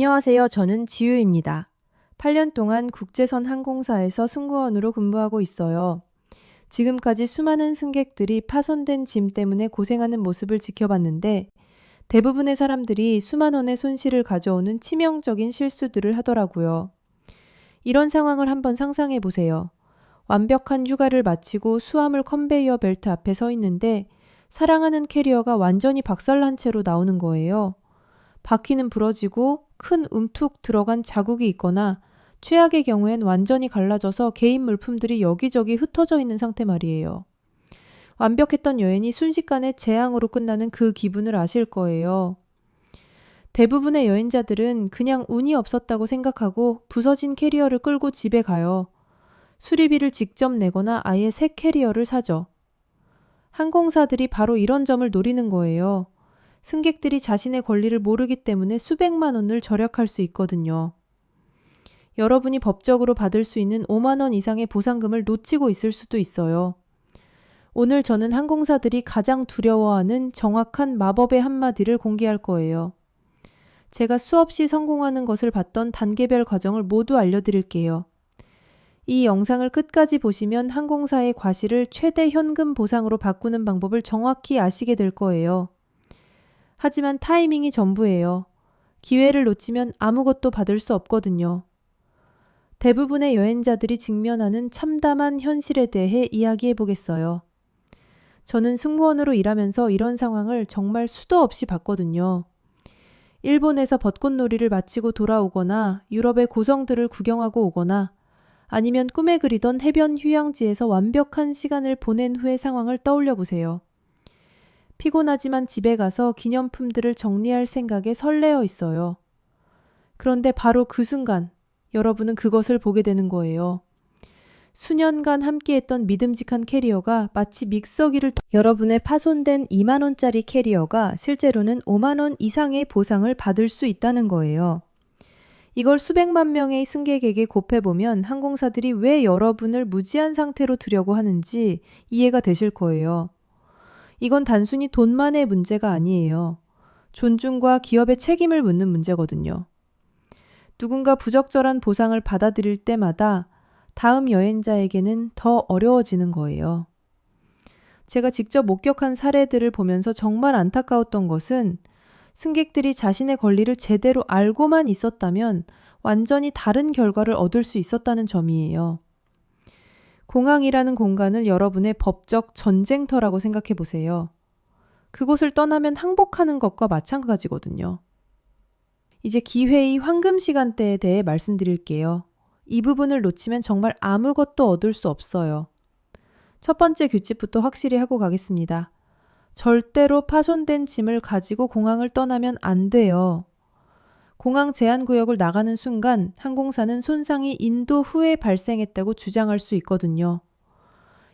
안녕하세요. 저는 지유입니다. 8년 동안 국제선 항공사에서 승무원으로 근무하고 있어요. 지금까지 수많은 승객들이 파손된 짐 때문에 고생하는 모습을 지켜봤는데 대부분의 사람들이 수만 원의 손실을 가져오는 치명적인 실수들을 하더라고요. 이런 상황을 한번 상상해 보세요. 완벽한 휴가를 마치고 수화물 컨베이어 벨트 앞에 서 있는데 사랑하는 캐리어가 완전히 박살난 채로 나오는 거예요. 바퀴는 부러지고 큰 움툭 들어간 자국이 있거나 최악의 경우엔 완전히 갈라져서 개인 물품들이 여기저기 흩어져 있는 상태 말이에요. 완벽했던 여행이 순식간에 재앙으로 끝나는 그 기분을 아실 거예요. 대부분의 여행자들은 그냥 운이 없었다고 생각하고 부서진 캐리어를 끌고 집에 가요. 수리비를 직접 내거나 아예 새 캐리어를 사죠. 항공사들이 바로 이런 점을 노리는 거예요. 승객들이 자신의 권리를 모르기 때문에 수백만 원을 절약할 수 있거든요. 여러분이 법적으로 받을 수 있는 5만 원 이상의 보상금을 놓치고 있을 수도 있어요. 오늘 저는 항공사들이 가장 두려워하는 정확한 마법의 한마디를 공개할 거예요. 제가 수없이 성공하는 것을 봤던 단계별 과정을 모두 알려드릴게요. 이 영상을 끝까지 보시면 항공사의 과실을 최대 현금 보상으로 바꾸는 방법을 정확히 아시게 될 거예요. 하지만 타이밍이 전부예요. 기회를 놓치면 아무것도 받을 수 없거든요. 대부분의 여행자들이 직면하는 참담한 현실에 대해 이야기해 보겠어요. 저는 승무원으로 일하면서 이런 상황을 정말 수도 없이 봤거든요. 일본에서 벚꽃놀이를 마치고 돌아오거나 유럽의 고성들을 구경하고 오거나 아니면 꿈에 그리던 해변 휴양지에서 완벽한 시간을 보낸 후의 상황을 떠올려 보세요. 피곤하지만 집에 가서 기념품들을 정리할 생각에 설레어 있어요. 그런데 바로 그 순간 여러분은 그것을 보게 되는 거예요. 수년간 함께했던 믿음직한 캐리어가 마치 믹서기를 터... 여러분의 파손된 2만 원짜리 캐리어가 실제로는 5만 원 이상의 보상을 받을 수 있다는 거예요. 이걸 수백만 명의 승객에게 곱해보면 항공사들이 왜 여러분을 무지한 상태로 두려고 하는지 이해가 되실 거예요. 이건 단순히 돈만의 문제가 아니에요. 존중과 기업의 책임을 묻는 문제거든요. 누군가 부적절한 보상을 받아들일 때마다 다음 여행자에게는 더 어려워지는 거예요. 제가 직접 목격한 사례들을 보면서 정말 안타까웠던 것은 승객들이 자신의 권리를 제대로 알고만 있었다면 완전히 다른 결과를 얻을 수 있었다는 점이에요. 공항이라는 공간을 여러분의 법적 전쟁터라고 생각해 보세요. 그곳을 떠나면 항복하는 것과 마찬가지거든요. 이제 기회의 황금 시간대에 대해 말씀드릴게요. 이 부분을 놓치면 정말 아무것도 얻을 수 없어요. 첫 번째 규칙부터 확실히 하고 가겠습니다. 절대로 파손된 짐을 가지고 공항을 떠나면 안 돼요. 공항 제한 구역을 나가는 순간 항공사는 손상이 인도 후에 발생했다고 주장할 수 있거든요.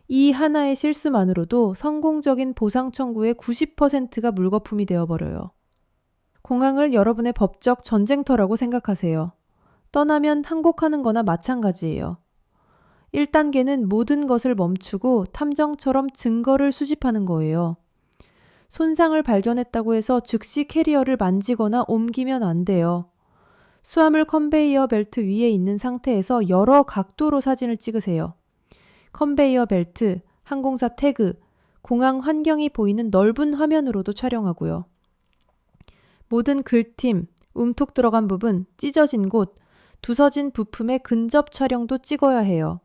이 하나의 실수만으로도 성공적인 보상 청구의 90%가 물거품이 되어버려요. 공항을 여러분의 법적 전쟁터라고 생각하세요. 떠나면 항복하는 거나 마찬가지예요. 1단계는 모든 것을 멈추고 탐정처럼 증거를 수집하는 거예요. 손상을 발견했다고 해서 즉시 캐리어를 만지거나 옮기면 안 돼요. 수화물 컨베이어 벨트 위에 있는 상태에서 여러 각도로 사진을 찍으세요. 컨베이어 벨트, 항공사 태그, 공항 환경이 보이는 넓은 화면으로도 촬영하고요. 모든 글팀, 움툭 들어간 부분, 찢어진 곳, 두서진 부품의 근접 촬영도 찍어야 해요.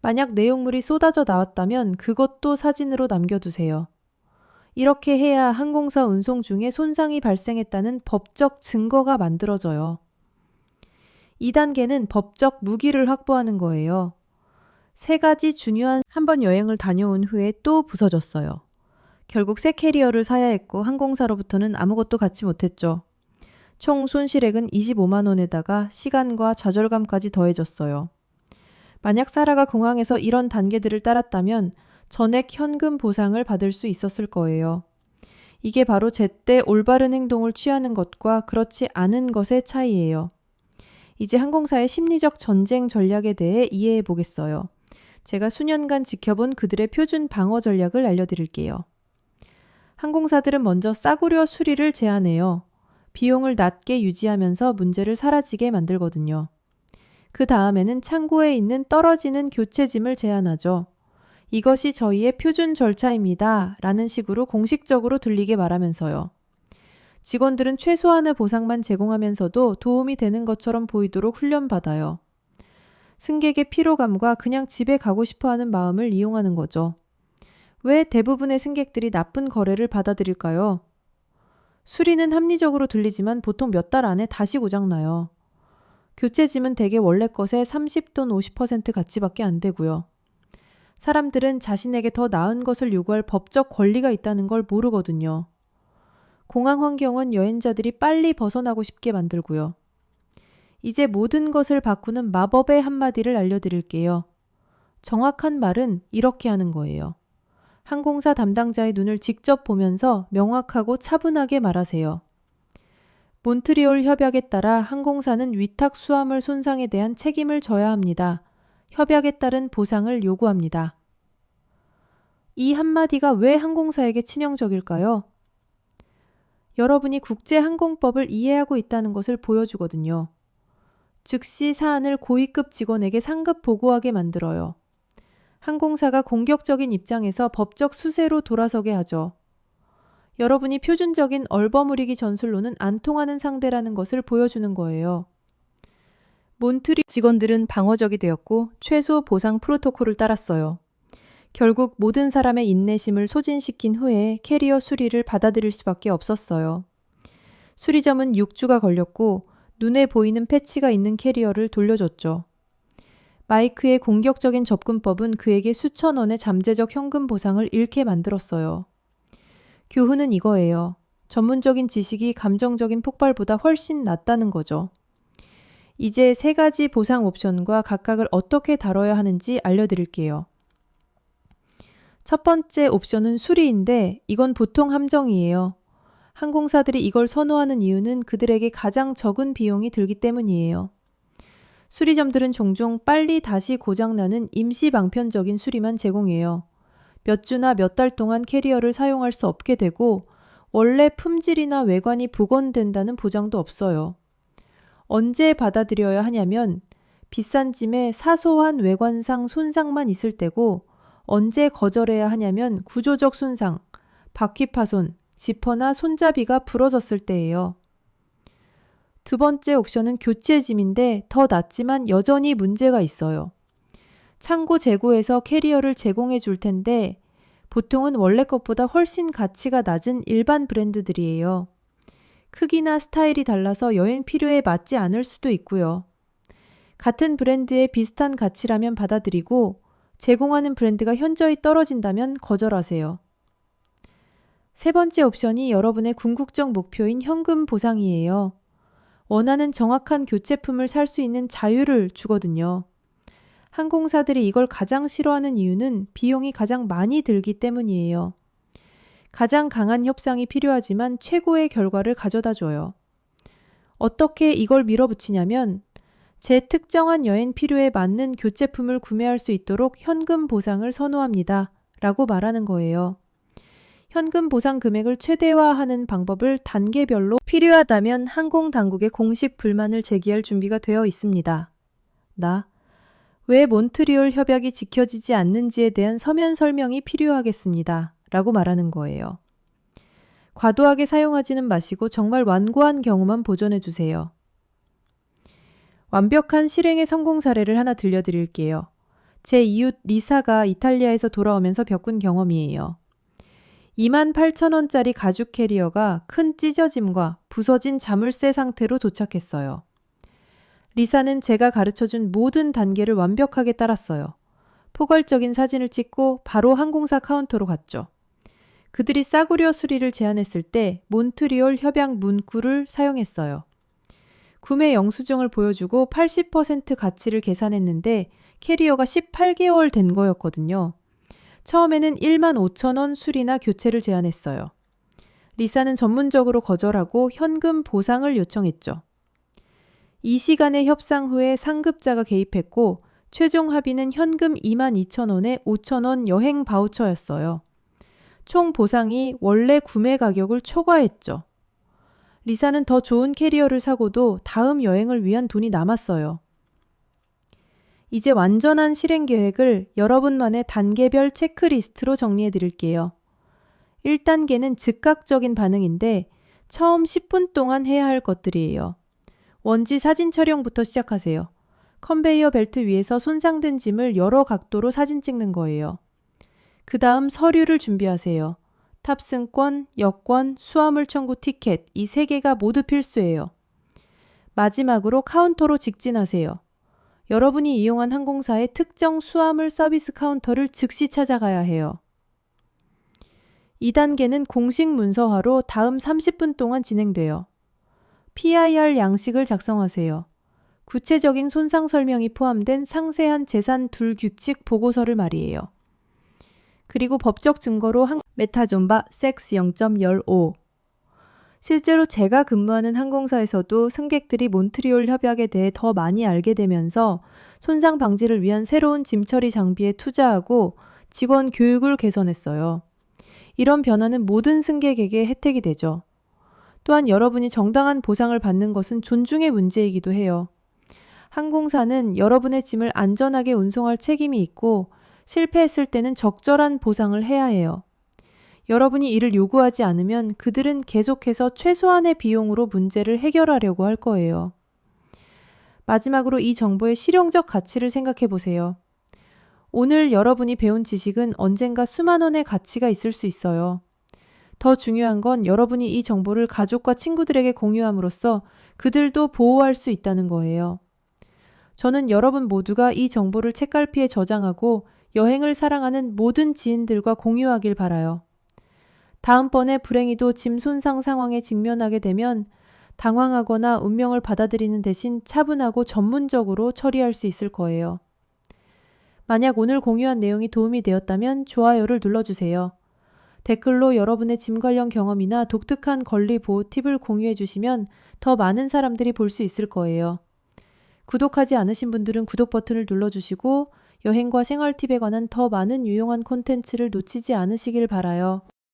만약 내용물이 쏟아져 나왔다면 그것도 사진으로 남겨두세요. 이렇게 해야 항공사 운송 중에 손상이 발생했다는 법적 증거가 만들어져요. 2단계는 법적 무기를 확보하는 거예요. 세 가지 중요한 한 번 여행을 다녀온 후에 또 부서졌어요. 결국 새 캐리어를 사야 했고 항공사로부터는 아무것도 갖지 못했죠. 총 손실액은 25만 원에다가 시간과 좌절감까지 더해졌어요. 만약 사라가 공항에서 이런 단계들을 따랐다면 전액 현금 보상을 받을 수 있었을 거예요. 이게 바로 제때 올바른 행동을 취하는 것과 그렇지 않은 것의 차이예요. 이제 항공사의 심리적 전쟁 전략에 대해 이해해 보겠어요. 제가 수년간 지켜본 그들의 표준 방어 전략을 알려드릴게요. 항공사들은 먼저 싸구려 수리를 제안해요. 비용을 낮게 유지하면서 문제를 사라지게 만들거든요. 그 다음에는 창고에 있는 떨어지는 교체짐을 제한하죠. 이것이 저희의 표준 절차입니다. 라는 식으로 공식적으로 들리게 말하면서요. 직원들은 최소한의 보상만 제공하면서도 도움이 되는 것처럼 보이도록 훈련받아요. 승객의 피로감과 그냥 집에 가고 싶어 하는 마음을 이용하는 거죠. 왜 대부분의 승객들이 나쁜 거래를 받아들일까요? 수리는 합리적으로 들리지만 보통 몇 달 안에 다시 고장나요. 교체 짐은 대개 원래 것의 30 또는 50% 가치밖에 안 되고요. 사람들은 자신에게 더 나은 것을 요구할 법적 권리가 있다는 걸 모르거든요. 공항 환경은 여행자들이 빨리 벗어나고 싶게 만들고요. 이제 모든 것을 바꾸는 마법의 한마디를 알려드릴게요. 정확한 말은 이렇게 하는 거예요. 항공사 담당자의 눈을 직접 보면서 명확하고 차분하게 말하세요. 몬트리올 협약에 따라 항공사는 위탁 수화물 손상에 대한 책임을 져야 합니다. 협약에 따른 보상을 요구합니다. 이 한마디가 왜 항공사에게 치명적일까요? 여러분이 국제항공법을 이해하고 있다는 것을 보여주거든요. 즉시 사안을 고위급 직원에게 상급 보고하게 만들어요. 항공사가 공격적인 입장에서 법적 수세로 돌아서게 하죠. 여러분이 표준적인 얼버무리기 전술로는 안 통하는 상대라는 것을 보여주는 거예요. 몬트리 직원들은 방어적이 되었고 최소 보상 프로토콜을 따랐어요. 결국 모든 사람의 인내심을 소진시킨 후에 캐리어 수리를 받아들일 수밖에 없었어요. 수리점은 6주가 걸렸고 눈에 보이는 패치가 있는 캐리어를 돌려줬죠. 마이크의 공격적인 접근법은 그에게 수천 원의 잠재적 현금 보상을 잃게 만들었어요. 교훈은 이거예요. 전문적인 지식이 감정적인 폭발보다 훨씬 낫다는 거죠. 이제 세 가지 보상 옵션과 각각을 어떻게 다뤄야 하는지 알려드릴게요. 첫 번째 옵션은 수리인데 이건 보통 함정이에요. 항공사들이 이걸 선호하는 이유는 그들에게 가장 적은 비용이 들기 때문이에요. 수리점들은 종종 빨리 다시 고장나는 임시 방편적인 수리만 제공해요. 몇 주나 몇 달 동안 캐리어를 사용할 수 없게 되고 원래 품질이나 외관이 복원된다는 보장도 없어요. 언제 받아들여야 하냐면 비싼 짐에 사소한 외관상 손상만 있을 때고 언제 거절해야 하냐면 구조적 손상, 바퀴 파손, 지퍼나 손잡이가 부러졌을 때예요. 두 번째 옵션은 교체 짐인데 더 낫지만 여전히 문제가 있어요. 창고 재고에서 캐리어를 제공해 줄 텐데 보통은 원래 것보다 훨씬 가치가 낮은 일반 브랜드들이에요. 크기나 스타일이 달라서 여행 필요에 맞지 않을 수도 있고요. 같은 브랜드의 비슷한 가치라면 받아들이고 제공하는 브랜드가 현저히 떨어진다면 거절하세요. 세 번째 옵션이 여러분의 궁극적 목표인 현금 보상이에요. 원하는 정확한 교체품을 살 수 있는 자유를 주거든요. 항공사들이 이걸 가장 싫어하는 이유는 비용이 가장 많이 들기 때문이에요. 가장 강한 협상이 필요하지만 최고의 결과를 가져다 줘요. 어떻게 이걸 밀어붙이냐면 제 특정한 여행 필요에 맞는 교체품을 구매할 수 있도록 현금 보상을 선호합니다. 라고 말하는 거예요. 현금 보상 금액을 최대화하는 방법을 단계별로 필요하다면 항공 당국에 공식 불만을 제기할 준비가 되어 있습니다. 나, 왜 몬트리올 협약이 지켜지지 않는지에 대한 서면 설명이 필요하겠습니다. 라고 말하는 거예요. 과도하게 사용하지는 마시고 정말 완고한 경우만 보존해 주세요. 완벽한 실행의 성공 사례를 하나 들려드릴게요. 제 이웃 리사가 이탈리아에서 돌아오면서 겪은 경험이에요. 2만 8천 원짜리 가죽 캐리어가 큰 찢어짐과 부서진 자물쇠 상태로 도착했어요. 리사는 제가 가르쳐 준 모든 단계를 완벽하게 따랐어요. 포괄적인 사진을 찍고 바로 항공사 카운터로 갔죠. 그들이 싸구려 수리를 제안했을 때 몬트리올 협약 문구를 사용했어요. 구매 영수증을 보여주고 80% 가치를 계산했는데 캐리어가 18개월 된 거였거든요. 처음에는 1만 5천 원 수리나 교체를 제안했어요. 리사는 전문적으로 거절하고 현금 보상을 요청했죠. 이 시간의 협상 후에 상급자가 개입했고 최종 합의는 현금 2만 2천 원에 5천 원 여행 바우처였어요. 총 보상이 원래 구매 가격을 초과했죠. 리사는 더 좋은 캐리어를 사고도 다음 여행을 위한 돈이 남았어요. 이제 완전한 실행 계획을 여러분만의 단계별 체크리스트로 정리해 드릴게요. 1단계는 즉각적인 반응인데 처음 10분 동안 해야 할 것들이에요. 원지 사진 촬영부터 시작하세요. 컨베이어 벨트 위에서 손상된 짐을 여러 각도로 사진 찍는 거예요. 그 다음 서류를 준비하세요. 탑승권, 여권, 수화물 청구 티켓 이 세 개가 모두 필수예요. 마지막으로 카운터로 직진하세요. 여러분이 이용한 항공사의 특정 수화물 서비스 카운터를 즉시 찾아가야 해요. 2단계는 공식 문서화로 다음 30분 동안 진행돼요. PIR 양식을 작성하세요. 구체적인 손상 설명이 포함된 상세한 재산 둘 규칙 보고서를 말이에요. 그리고 법적 증거로 한 메타존바 섹스 0.15 실제로 제가 근무하는 항공사에서도 승객들이 몬트리올 협약에 대해 더 많이 알게 되면서 손상 방지를 위한 새로운 짐 처리 장비에 투자하고 직원 교육을 개선했어요. 이런 변화는 모든 승객에게 혜택이 되죠. 또한 여러분이 정당한 보상을 받는 것은 존중의 문제이기도 해요. 항공사는 여러분의 짐을 안전하게 운송할 책임이 있고 실패했을 때는 적절한 보상을 해야 해요. 여러분이 이를 요구하지 않으면 그들은 계속해서 최소한의 비용으로 문제를 해결하려고 할 거예요. 마지막으로 이 정보의 실용적 가치를 생각해 보세요. 오늘 여러분이 배운 지식은 언젠가 수만 원의 가치가 있을 수 있어요. 더 중요한 건 여러분이 이 정보를 가족과 친구들에게 공유함으로써 그들도 보호할 수 있다는 거예요. 저는 여러분 모두가 이 정보를 책갈피에 저장하고 여행을 사랑하는 모든 지인들과 공유하길 바라요. 다음번에 불행히도 짐 손상 상황에 직면하게 되면 당황하거나 운명을 받아들이는 대신 차분하고 전문적으로 처리할 수 있을 거예요. 만약 오늘 공유한 내용이 도움이 되었다면 좋아요를 눌러주세요. 댓글로 여러분의 짐 관련 경험이나 독특한 권리 보호 팁을 공유해 주시면 더 많은 사람들이 볼 수 있을 거예요. 구독하지 않으신 분들은 구독 버튼을 눌러주시고 여행과 생활 팁에 관한 더 많은 유용한 콘텐츠를 놓치지 않으시길 바라요.